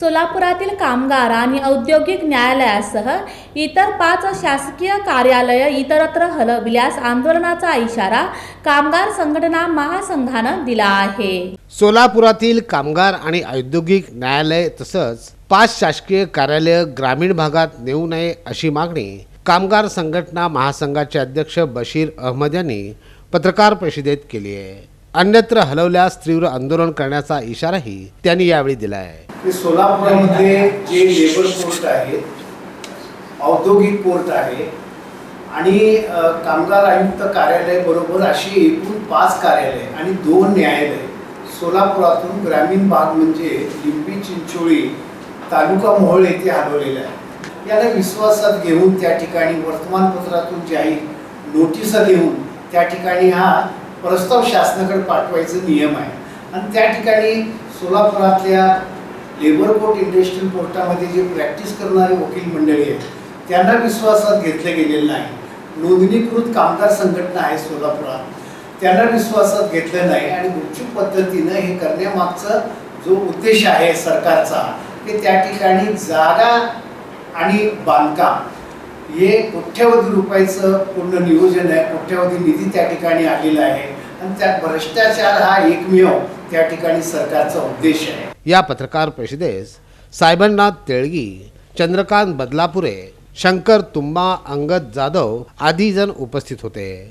सोलापुरातील कामगार आणि औद्योगिक न्यायालयासह इतर पाच शासकीय कार्यालय इतरत्र हलविल्यास आंदोलनाचा इशारा कामगार संघटना महासंघानं दिला आहे. सोलापुरातील कामगार आणि औद्योगिक न्यायालय तसंच पाच शासकीय कार्यालय ग्रामीण भागात नेऊ नये अशी मागणी कामगार संघटना महासंघाचे अध्यक्ष बशीर अहमद यांनी पत्रकार परिषदेत केली आहे. अन्यत्र हलवल्यास तीव्र आंदोलन करण्याचा इशाराही त्यांनी यावेळी दिला आहे की जे लेबर कोर्ट आहे औद्योगिक कोर्ट आहे आणि कामगार आयुक्त कार्यालय बरोबर अशी एकूण पाच कार्यालय आणि दोन न्यायालय सोलापुरातून ग्रामीण भाग म्हणजे लिंबी चिंचोळी तालुका मोहोळ येथे हलवलेला आहे याला विश्वासात घेऊन त्या ठिकाणी वर्तमानपत्रातून जाहीर नोटिसा देऊन त्या ठिकाणी हा प्रस्ताव शासनाकडे पाठवायचं नियम आहे. आणि त्या ठिकाणी सोलापुरातल्या लेबर कोर्ट इंडस्ट्रियल कोर्टामध्ये जे प्रॅक्टिस करणारे वकील मंडळी आहेत त्यांना विश्वासात घेतलं गेलेलं नाही. नोंदणीकृत कामगार संघटना आहे सोलापुरात. त्यांना विश्वासात घेतलं नाही आणि गुपचूप पद्धतीनं हे करण्यामागचा जो उद्देश आहे सरकारचा की त्या ठिकाणी जागा आणि बांधकाम हे कोट्यावधी रुपयाचं पूर्ण नियोजन आहे. कोट्यावधी निधी त्या ठिकाणी आलेला आहे. आणि त्यात भ्रष्टाचार हा एकमेव त्या ठिकाणी सरकारचा उद्देश आहे. या पत्रकार परिषदेस साहेबनाथ तेळगी चंद्रकांत बदलापुरे शंकर तुम्बा अंगद जाधव आदी जण उपस्थित होते.